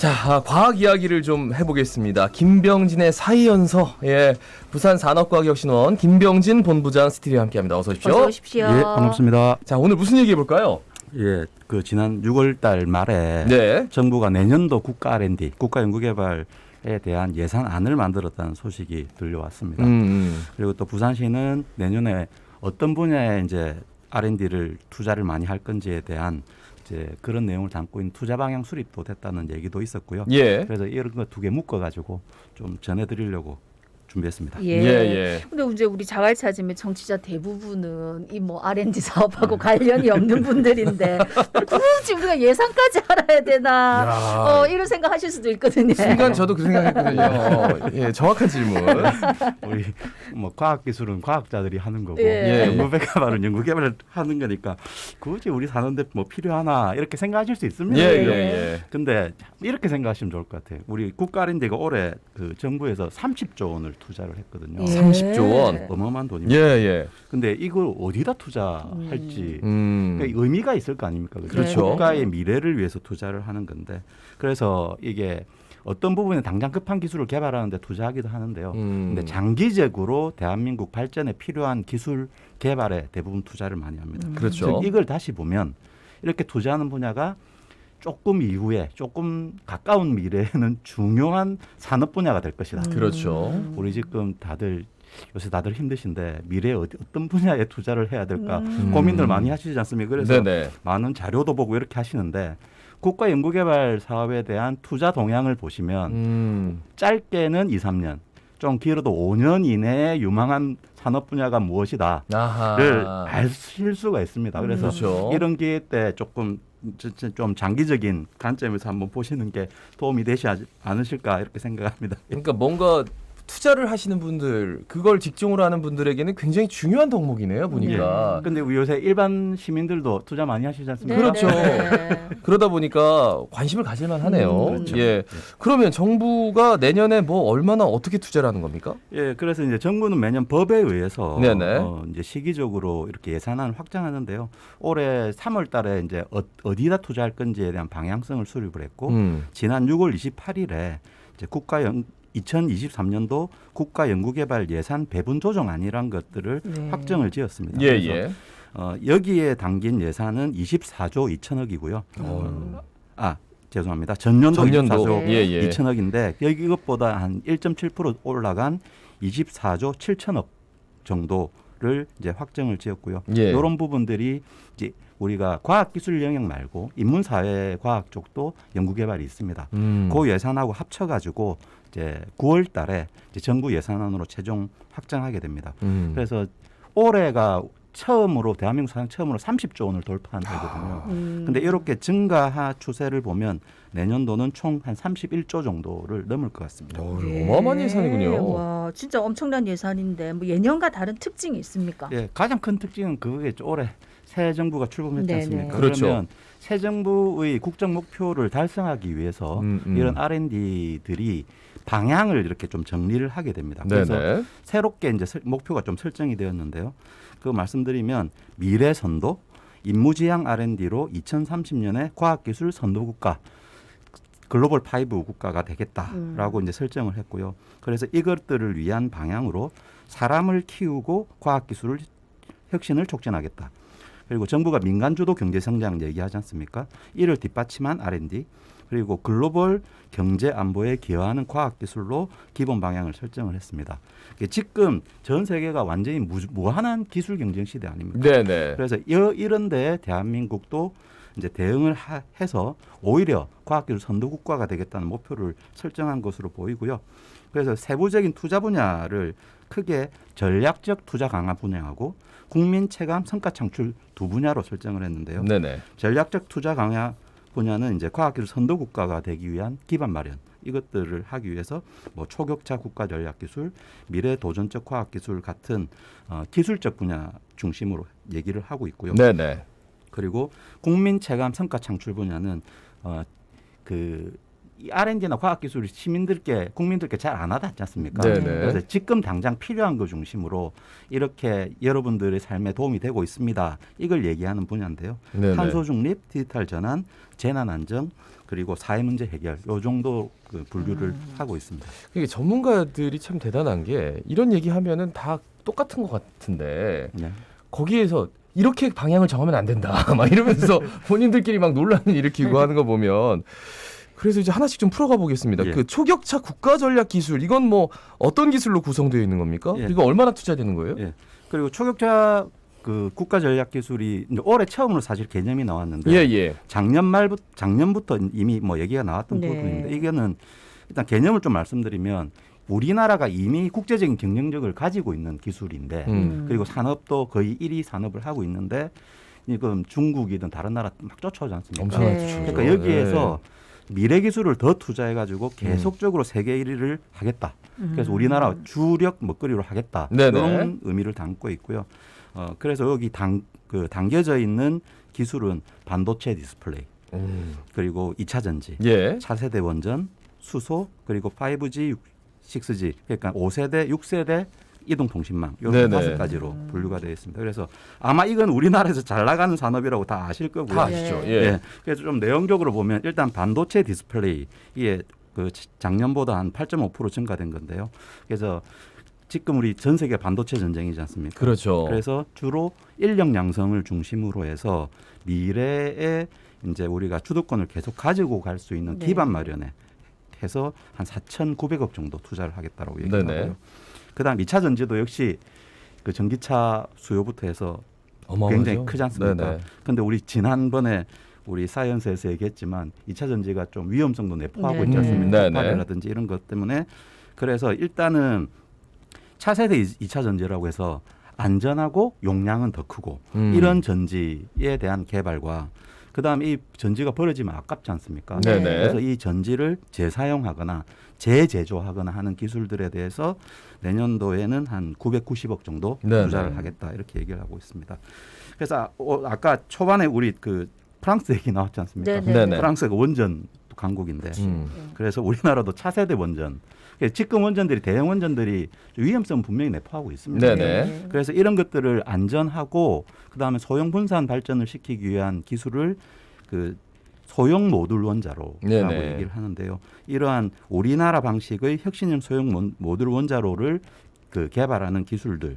자, 아, 과학 이야기를 좀 해보겠습니다. 김병진의 사이연서, 예, 부산 산업과학혁신원 김병진 본부장 스튜디오에 함께합니다. 어서 오십시오. 어서 오십시오. 예, 반갑습니다. 자, 오늘 무슨 얘기 해볼까요? 예, 그 지난 6월 달 말에 네. 정부가 내년도 국가 R&D, 국가 연구개발 에 대한 예산안을 만들었다는 소식이 들려왔습니다. 음, 음. 그리고 또 부산시는 내년에 어떤 분야에 이제 R&D를 투자를 많이 할 건지에 대한 이제 그런 내용을 담고 있는 투자 방향 수립도 됐다는 얘기도 있었고요. 예. 그래서 이런 거 두 개 묶어 가지고 좀 전해 드리려고 준비했습니다. 예. 예, 예. 근데 이제 우리 자갈 찾으면 정치자 대부분은 이 뭐 R&D 사업하고 관련이 없는 분들인데 굳이 우리가 예산까지 알아야 되나 야. 어, 이런 생각하실 수도 있거든요. 순간 저도 그 생각했거든요. 어, 예, 정확한 질문. 우리 뭐 과학 기술은 과학자들이 하는 거고 예. 연구개발은 연구개발을 하는 거니까 굳이 우리 사는데 뭐 필요하나 이렇게 생각하실 수 예, 있습니다. 예, 예. 예. 근데 이렇게 생각하시면 좋을 것 같아요. 우리 국가 R&D가 올해 그 정부에서 30조 원을 투자를 했거든요. 예. 30조 원. 어마어마한 예, 돈입니다. 예. 근데 이걸 어디다 투자할지 음. 그러니까 의미가 있을 거 아닙니까? 그죠? 그렇죠. 국가의 미래를 위해서 투자를 하는 건데 그래서 이게 어떤 부분에 당장 급한 기술을 개발하는데 투자하기도 하는데요. 음. 근데 장기적으로 대한민국 발전에 필요한 기술 개발에 대부분 투자를 많이 합니다. 음. 그렇죠. 즉 이걸 다시 보면 이렇게 투자하는 분야가 조금 이후에 조금 가까운 미래에는 중요한 산업 분야가 될 것이다. 음. 그렇죠. 우리 지금 다들 요새 다들 힘드신데 미래에 어디, 어떤 분야에 투자를 해야 될까 음. 고민들 많이 하시지 않습니까? 그래서 네네. 많은 자료도 보고 이렇게 하시는데 국가 연구개발 사업에 대한 투자 동향을 보시면 음. 짧게는 2, 3년, 좀 길어도 5년 이내에 유망한 산업 분야가 무엇이다를. 아실 수가 있습니다. 그래서 그렇죠. 이런 기회 때 조금 좀 장기적인 관점에서 한번 보시는 게 도움이 되지 않으실까 이렇게 생각합니다. 그러니까 뭔가 투자를 하시는 분들, 그걸 직종으로 하는 분들에게는 굉장히 중요한 덕목이네요, 보니까. 근데 우리 요새 일반 시민들도 투자 많이 하시지 않습니까? 네, 그렇죠. 네. 그러다 보니까 관심을 가질만 하네요. 음, 그렇죠. 예. 그러면 정부가 내년에 뭐 얼마나 어떻게 투자를 하는 겁니까? 예, 그래서 이제 정부는 매년 법에 의해서 네네. 어, 이제 시기적으로 이렇게 예산안을 확장하는데요. 올해 3월달에 이제 어, 어디다 투자할 건지에 대한 방향성을 수립을 했고 음. 지난 6월 28일에 이제 국가 연 2023년도 국가 연구개발 예산 배분 조정안이란 것들을 네. 확정을 지었습니다. 예, 그래서 예. 어, 여기에 담긴 예산은 24조 2천억이고요. 어. 아 죄송합니다. 전년도, 전년도 24조 예, 예. 2천억인데 여기 이것보다 한 1.7% 올라간 24조 7천억 정도를 이제 확정을 지었고요. 예. 이런 부분들이 이제 우리가 과학기술 영역 말고 인문사회 과학 쪽도 연구개발이 있습니다. 음. 그 예산하고 합쳐가지고 이제 9월 달에 이제 정부 예산안으로 최종 확정하게 됩니다. 음. 그래서 올해가 처음으로 대한민국 사상 처음으로 30조 원을 돌파한 해거든요. 음. 근데 이렇게 증가하 추세를 보면 내년도는 총 한 31조 정도를 넘을 것 같습니다. 어, 예. 어마어마한 예산이군요. 와, 진짜 엄청난 예산인데 뭐 예년과 다른 특징이 있습니까? 예, 가장 큰 특징은 그거겠죠. 올해 새 정부가 출범했지 네네. 않습니까? 그렇죠. 그러면 새 정부의 국정 목표를 달성하기 위해서 음, 음. 이런 R&D들이 방향을 이렇게 좀 정리를 하게 됩니다. 그래서 네네. 새롭게 이제 설- 목표가 좀 설정이 되었는데요. 그 말씀드리면 미래 선도 인무지향 R&D로 2030년에 과학기술 선도 국가 글로벌 파이브 국가가 되겠다라고 음. 이제 설정을 했고요. 그래서 이것들을 위한 방향으로 사람을 키우고 과학기술을 혁신을 촉진하겠다. 그리고 정부가 민간 주도 경제 성장 얘기하지 않습니까? 이를 뒷받침한 R&D 그리고 글로벌 경제 안보에 기여하는 과학 기술로 기본 방향을 설정을 했습니다. 지금 전 세계가 완전히 무, 무한한 기술 경쟁 시대 아닙니까? 네네. 그래서 이, 이런 데 대한민국도 이제 대응을 하, 해서 오히려 과학기술 선도 국가가 되겠다는 목표를 설정한 것으로 보이고요. 그래서 세부적인 투자 분야를 크게 전략적 투자 강화 분야하고 국민 체감 성과 창출 두 분야로 설정을 했는데요. 네네. 전략적 투자 강화 분야는 이제 과학기술 선도 국가가 되기 위한 기반 마련 이것들을 하기 위해서 뭐 초격차 국가 전략 기술, 미래 도전적 과학 기술 같은 어, 기술적 분야 중심으로 얘기를 하고 있고요. 네네. 그리고 국민 체감 성과 창출 분야는 어, 그이 R&D나 과학기술이 시민들께 국민들께 잘안 와닿지 않습니까? 네네. 그래서 지금 당장 필요한 거 중심으로 이렇게 여러분들의 삶에 도움이 되고 있습니다. 이걸 얘기하는 분야인데요. 네네. 탄소 중립, 디지털 전환, 재난 안정 그리고 사회 문제 해결 요 정도 그 분류를 하고 있습니다. 이게 전문가들이 참 대단한 게 이런 얘기하면은 다 똑같은 것 같은데 네. 거기에서 이렇게 방향을 정하면 안 된다. 막 이러면서 본인들끼리 막 논란을 일으키고 하는 거 보면 그래서 이제 하나씩 좀 풀어가 보겠습니다. 예. 그 초격차 국가 전략 기술 이건 뭐 어떤 기술로 구성되어 있는 겁니까? 예. 이거 얼마나 투자되는 거예요? 예. 그리고 초격자 그 국가 전략 기술이 올해 처음으로 사실 개념이 나왔는데 예, 예. 작년 말부터 작년부터 이미 뭐 얘기가 나왔던 네. 부분인데 이거는 일단 개념을 좀 말씀드리면 우리나라가 이미 국제적인 경쟁력을 가지고 있는 기술인데 음. 그리고 산업도 거의 1위 산업을 하고 있는데 지금 중국이든 다른 나라 막 쫓아오지 않습니까? 엄청 네. 그러니까 여기에서 미래 기술을 더 투자해 가지고 계속적으로 세계 1위를 하겠다. 그래서 음. 우리나라 주력 먹거리로 하겠다. 네네. 이런 의미를 담고 있고요. 어, 그래서 여기 당, 그 담겨져 있는 기술은 반도체 디스플레이, 음. 그리고 2차 전지, 예. 차세대 원전, 수소, 그리고 5G, 6G, 그러니까 5세대, 6세대 이동통신망 이런. 다섯 가지로 분류가 되어 있습니다. 그래서 아마 이건 우리나라에서 잘 나가는 산업이라고 다 아실 거고요. 다 아시죠? 예. 예. 예. 그래서 좀 내용적으로 보면 일단 반도체 디스플레이 이게 그 작년보다 한 8.5% 증가된 건데요. 그래서 지금 우리 전 세계 반도체 전쟁이지 않습니까? 그렇죠. 그래서 주로 인력 양성을 중심으로 해서 미래에 이제 우리가 주도권을 계속 가지고 갈 수 있는 네. 기반 마련에 해서 한 4,900억 정도 투자를 하겠다라고 네네. 얘기하고요. 그다음 2차 전지도 역시 그 전기차 수요부터 해서 어마어마하죠? 굉장히 크지 않습니까? 근데 우리 지난번에 우리 사이언스에서 얘기했지만 2차 전지가 좀 위험성도 내포하고 네. 있지 음, 않습니까? 네네. 파괴라든지 이런 것 때문에 그래서 일단은 차세대 2차 전지라고 해서 안전하고 용량은 더 크고 음. 이런 전지에 대한 개발과 그다음에 이 전지가 버려지면 아깝지 않습니까? 네네. 그래서 이 전지를 재사용하거나 재제조하거나 하는 기술들에 대해서 내년도에는 한 990억 정도 네네. 투자를 하겠다 이렇게 얘기를 하고 있습니다. 그래서 아- 어, 아까 초반에 우리 그 프랑스 얘기 나왔지 않습니까? 네네. 네네. 프랑스가 원전 강국인데 음. 그래서 우리나라도 차세대 원전 그래서 지금 원전들이 대형 원전들이 위험성 분명히 내포하고 있습니다. 네네. 그래서 이런 것들을 안전하고 그다음에 소형 분산 발전을 시키기 위한 기술을 그 소형 모듈 원자로라고 네네. 얘기를 하는데요. 이러한 우리나라 방식의 혁신형 소형 원- 모듈 원자로를 그 개발하는 기술들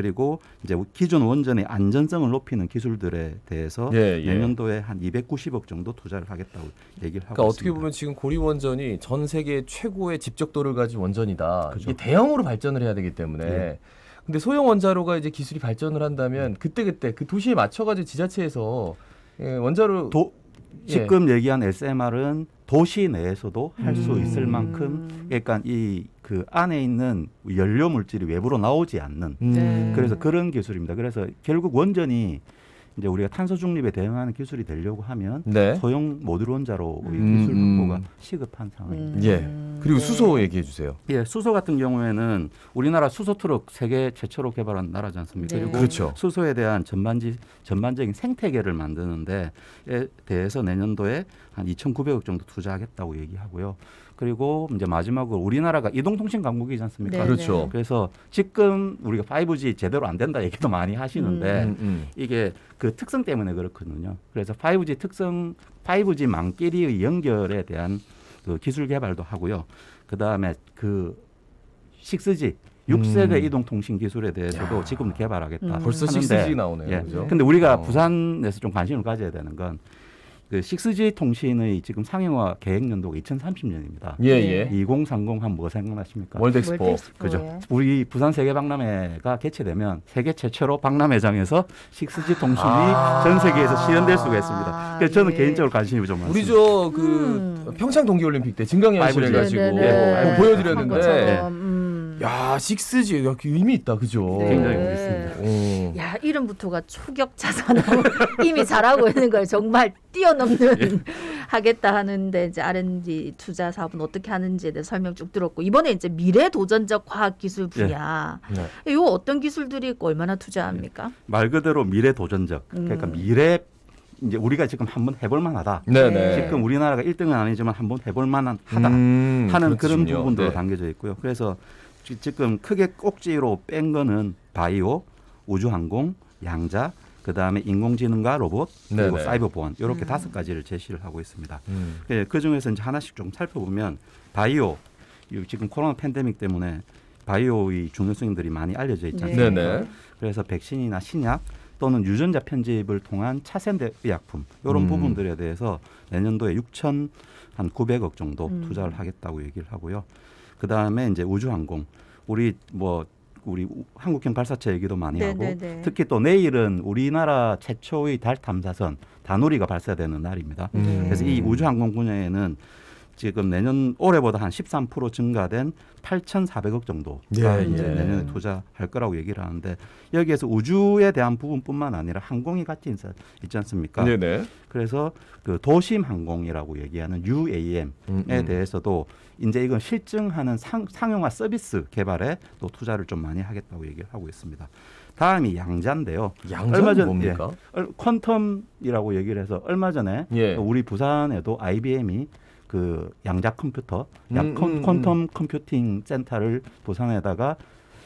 그리고 이제 기존 원전의 안전성을 높이는 기술들에 대해서 예, 예. 내년도에 한 290억 정도 투자를 하겠다고 얘기를 하고 그러니까 어떻게 있습니다. 보면 지금 고리 원전이 전 세계 최고의 집적도를 가진 원전이다. 그죠. 이게 대형으로 발전을 해야 되기 때문에. 예. 근데 소형 원자로가 이제 기술이 발전을 한다면 그때 그때 그 도시에 맞춰 가지고 지자체에서 예, 원자로 도, 예. 지금 얘기한 SMR은 도시 내에서도 할수 음. 있을 만큼 그러니까 이그 안에 있는 연료 물질이 외부로 나오지 않는 음. 네. 그래서 그런 기술입니다. 그래서 결국 원전이 이제 우리가 탄소 중립에 대응하는 기술이 되려고 하면 네. 소형 모듈 원자로의 음, 기술 음. 확보가 시급한 상황입니다. 예. 음. 그리고 네. 수소 얘기해 주세요. 예, 수소 같은 경우에는 우리나라 수소 트럭 세계 최초로 개발한 나라지 않습니까? 네. 그리고 그렇죠. 수소에 대한 전반지 전반적인 생태계를 만드는데에 대해서 내년도에 한 2,900억 정도 투자하겠다고 얘기하고요. 그리고 이제 마지막으로 우리나라가 이동통신 강국이지 않습니까? 네, 그렇죠. 네. 그래서 지금 우리가 5G 제대로 안 된다 얘기도 많이 하시는데 음, 음. 이게 그 특성 때문에 그렇거든요. 그래서 5G 특성, 5G 망끼리의 연결에 대한 그 기술 개발도 하고요. 그 다음에 그 6G 6세대 음. 이동 통신 기술에 대해서도 야. 지금 개발하겠다. 음. 벌써 하는데 6G 나오네요. 예. 그죠? 근데 우리가 어. 부산에서 좀 관심을 가져야 되는 건 그 6G 통신의 지금 상용화 계획 연도가 2030년입니다. 예, 네. 예. 2030 하면 뭐 생각나십니까? 월드 엑스포. 월드엑스포에. 그죠. 우리 부산 세계 박람회가 개최되면 세계 최초로 박람회장에서 6G 통신이 아. 전 세계에서 실현될 수가 있습니다. 그래서 저는 예. 개인적으로 관심이 좀 많습니다. 우리 저그 음. 평창 동계 올림픽 때 증강현실 5G. 해가지고 네, 네, 예, 네. 보여 드렸는데 야 6G 야, 그 의미 있다 그죠? 네. 굉장히 의미 오. 야 이름부터가 초격차 산업 이미 잘하고 있는 걸 정말 뛰어넘는 예. 하겠다 하는데 이제 R&D 투자 사업은 어떻게 하는지에 대해 설명 쭉 들었고 이번에 이제 미래 도전적 과학 기술 분야 네. 이거 어떤 기술들이 있고 얼마나 투자합니까? 말 그대로 미래 도전적 그러니까 음. 미래 이제 우리가 지금 한번 해볼 만하다. 네 네. 지금 우리나라가 1등은 아니지만 한번 해볼 만하다 음, 하는 그런 그렇군요. 부분들로 네. 담겨져 있고요. 그래서 지- 지금 크게 꼭지로 뺀 거는 바이오, 우주항공, 양자, 그 다음에 인공지능과 로봇, 그리고 네네. 사이버 보안 이렇게 음. 다섯 가지를 제시를 하고 있습니다. 음. 예, 그 중에서 이제 하나씩 좀 살펴보면 바이오 이 지금 코로나 팬데믹 때문에 바이오의 중요성들이 많이 알려져 있지 네. 않습니까? 네네. 그래서 백신이나 신약 또는 유전자 편집을 통한 차세대 의약품 이런 음. 부분들에 대해서 내년도에 6천 한 900억 정도 음. 투자를 하겠다고 얘기를 하고요. 그 다음에 이제 우주항공 우리 뭐 우리 우- 한국형 발사체 얘기도 많이 네, 하고 네, 네. 특히 또 내일은 우리나라 최초의 달 탐사선 다누리가 발사되는 날입니다. 음. 그래서 이 우주항공 분야에는 지금 내년 올해보다 한 13% 증가된 8,400억 정도가 예, 이제 예. 내년에 투자할 거라고 얘기를 하는데 여기에서 우주에 대한 부분뿐만 아니라 항공이 같이 있- 있지 않습니까? 네네. 그래서 그 도심 항공이라고 얘기하는 UAM에 음, 음. 대해서도 이제 이건 실증하는 상, 상용화 서비스 개발에 또 투자를 좀 많이 하겠다고 얘기를 하고 있습니다. 다음이 양자인데요. 양자는 얼마 전- 뭡니까? 얼- 퀀텀이라고 얘기를 해서 얼마 전에 예. 우리 부산에도 IBM이 그 양자 컴퓨터, 양 음, 컴- 음, 퀀텀 컴퓨팅 센터를 부산에다가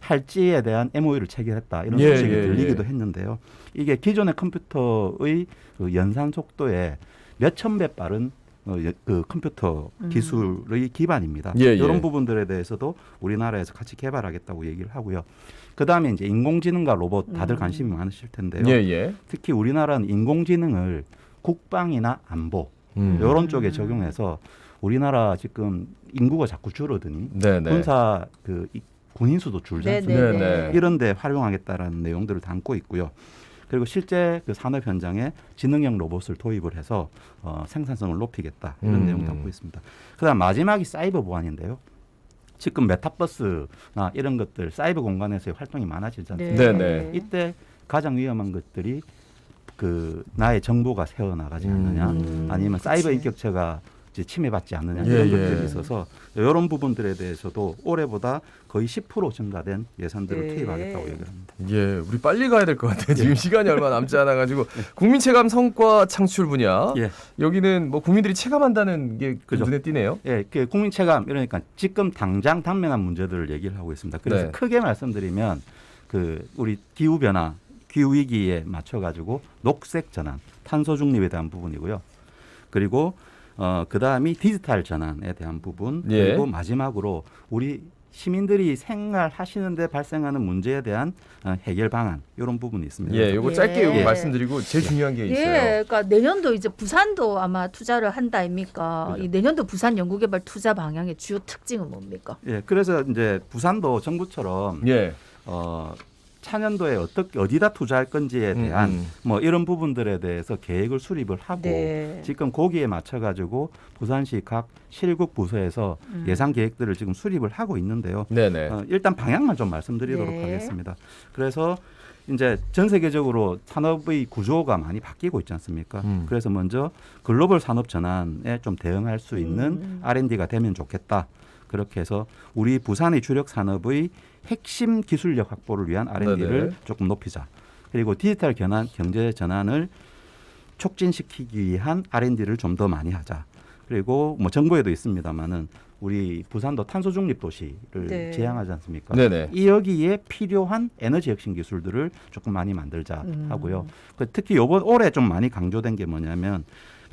할지에 대한 MOU를 체결했다 이런 예, 소식이 예, 들리기도 예. 했는데요. 이게 기존의 컴퓨터의 그 연산 속도에 몇 천 배 빠른 어, 여- 그 컴퓨터 음. 기술의 기반입니다. 예, 예. 이런 부분들에 대해서도 우리나라에서 같이 개발하겠다고 얘기를 하고 그 다음에 이제 인공지능과 로봇 다들 음. 관심이 많으실 텐데요. 예, 예. 특히 우리나라는 인공지능을 국방이나 안보 음. 이런 쪽에 적용해서 우리나라 지금 인구가 자꾸 줄어드니 네네. 군사 그 이- 군인 수도 줄지 네, 않습니까? 네. 이런데 활용하겠다라는 내용들을 담고 있고요. 그리고 실제 그 산업 현장에 지능형 로봇을 도입을 해서 어, 생산성을 높이겠다 이런 음. 내용 담고 있습니다. 그다음 마지막이 사이버 보안인데요. 지금 메타버스나 이런 것들 사이버 공간에서의 활동이 많아지지 않습니까? 네, 네. 이때 가장 위험한 것들이 그 나의 정보가 새어나가지 않느냐, 음, 아니면. 사이버 인격체가 이제 침해받지 않느냐 예, 이런 예. 것들이 있어서 이런 부분들에 대해서도 올해보다 거의 10% 증가된 예산들을 네. 투입하겠다고 얘기를 합니다. 예, 우리 빨리 가야 될 것 같아요. 지금 시간이 얼마 남지 않아 가지고 국민 체감 성과 창출 분야. 예. 여기는 뭐 국민들이 체감한다는 게 그죠. 눈에 띄네요. 예, 그 국민 체감 이러니까 지금 당장 당면한 문제들을 얘기를 하고 있습니다. 그래서 네. 크게 말씀드리면 그 우리 기후 변화, 기후 위기에 맞춰 가지고 녹색 전환, 탄소 중립에 대한 부분이고요. 그리고 어 그 다음이 디지털 전환에 대한 부분 예. 그리고 마지막으로 우리 시민들이 생활하시는데 발생하는 문제에 대한 어, 해결 방안 이런 부분이 있습니다. 예, 요거 예. 짧게 요거 예. 말씀드리고 제일 중요한 게 있어요. 예, 그러니까 내년도 이제 부산도 아마 투자를 한다 아닙니까? 그죠. 이 내년도 부산 연구개발 투자 방향의 주요 특징은 뭡니까? 예, 그래서 이제 부산도 정부처럼 예. 어, 차년도에 어떻게 어디다 투자할 건지에 음, 대한 음. 뭐 이런 부분들에 대해서 계획을 수립을 하고 네. 지금 거기에 맞춰 가지고 부산시 각 실국 부서에서 음. 예산 계획들을 지금 수립을 하고 있는데요. 네네. 어, 일단 방향만 좀 말씀드리도록 네. 하겠습니다. 그래서 이제 전 세계적으로 산업의 구조가 많이 바뀌고 있지 않습니까? 음. 그래서 먼저 글로벌 산업 전환에 좀 대응할 수 있는 음. R&D가 되면 좋겠다. 그렇게 해서 우리 부산의 주력 산업의 핵심 기술력 확보를 위한 R&D를 네네. 조금 높이자. 그리고 디지털 견환, 경제 전환을 촉진시키기 위한 R&D를 좀 더 많이 하자. 그리고 뭐 정부에도 있습니다만은 우리 부산도 탄소 중립 도시를 네. 지향하지 않습니까? 네네. 이 여기에 필요한 에너지 혁신 기술들을 조금 많이 만들자 음. 하고요. 그 특히 요번 올해 좀 많이 강조된 게 뭐냐면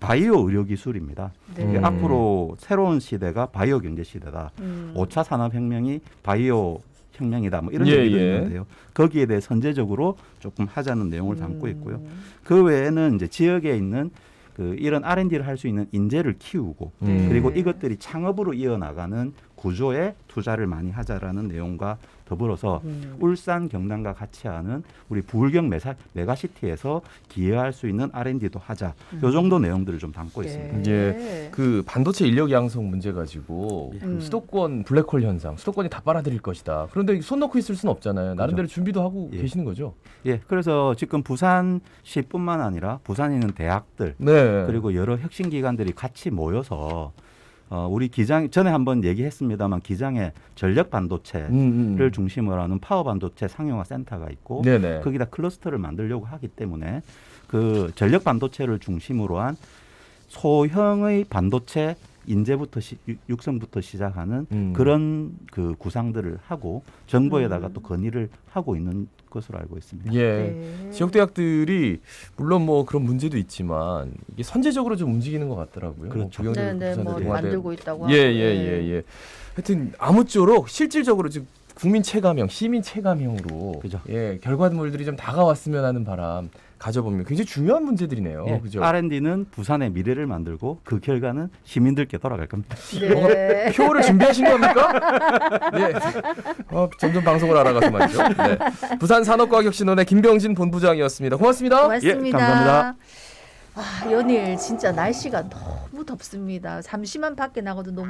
바이오 의료 기술입니다. 네. 음. 앞으로 새로운 시대가 바이오 경제 시대다. 음. 오 5차 산업 혁명이 바이오 혁명이다. 뭐 이런 예, 얘기도 예. 있는데요. 거기에 대해 선제적으로 조금 하자는 내용을 담고 음. 있고요. 그 외에는 이제 지역에 있는 그 이런 R&D를 할 수 있는 인재를 키우고 음. 그리고 이것들이 창업으로 이어나가는 구조에 투자를 많이 하자라는 내용과 더불어서 음. 울산 경남과 같이 하는 우리 부울경 메사, 메가시티에서 기여할 수 있는 R&D도 하자. 요 정도 내용들을 좀 담고 있습니다. 음. 네. 예. 그 반도체 인력 양성 문제 가지고 그 음. 수도권 블랙홀 현상, 수도권이 다 빨아들일 것이다. 그런데 손 놓고 있을 수는 없잖아요. 나름대로 준비도 하고 예. 계시는 거죠. 예, 그래서 지금 부산시뿐만 아니라 부산에 있는 대학들 네. 그리고 여러 혁신 기관들이 같이 모여서 어, 우리 기장 전에 한번 얘기했습니다만 기장에 전력 반도체를 음, 음. 중심으로 하는 파워 반도체 상용화 센터가 있고 네네. 거기다 클러스터를 만들려고 하기 때문에 그 전력 반도체를 중심으로 한 소형의 반도체 인재부터 시, 육- 육성부터 시작하는 음. 그런 그 구상들을 하고 정부에다가 음. 또 건의를 하고 있는 것으로 알고 있습니다. 예. 네. 지역 대학들이 물론 뭐 그런 문제도 있지만 이게 선제적으로 좀 움직이는 것 같더라고요. 그렇죠. 뭐 네, 네, 뭐 만들고 있다고 예, 하고. 예, 네. 예, 예. 하여튼 아무쪼록 실질적으로 지금 국민 체감형, 시민 체감형으로 그죠. 예, 결과물들이 좀 다가왔으면 하는 바람 가져보면 굉장히 중요한 문제들이네요. 예, 그죠? R&D는 부산의 미래를 만들고 그 결과는 시민들께 돌아갈 겁니다. 네. 표를 준비하신 겁니까? 네. 어, 점점 방송을 알아가서 말이죠. 네. 부산 산업과학혁신원의 김병진 본부장이었습니다. 고맙습니다. 고맙습니다. 예, 감사합니다. 아, 연일 진짜 날씨가 너무 덥습니다. 잠시만 밖에 나가도 너무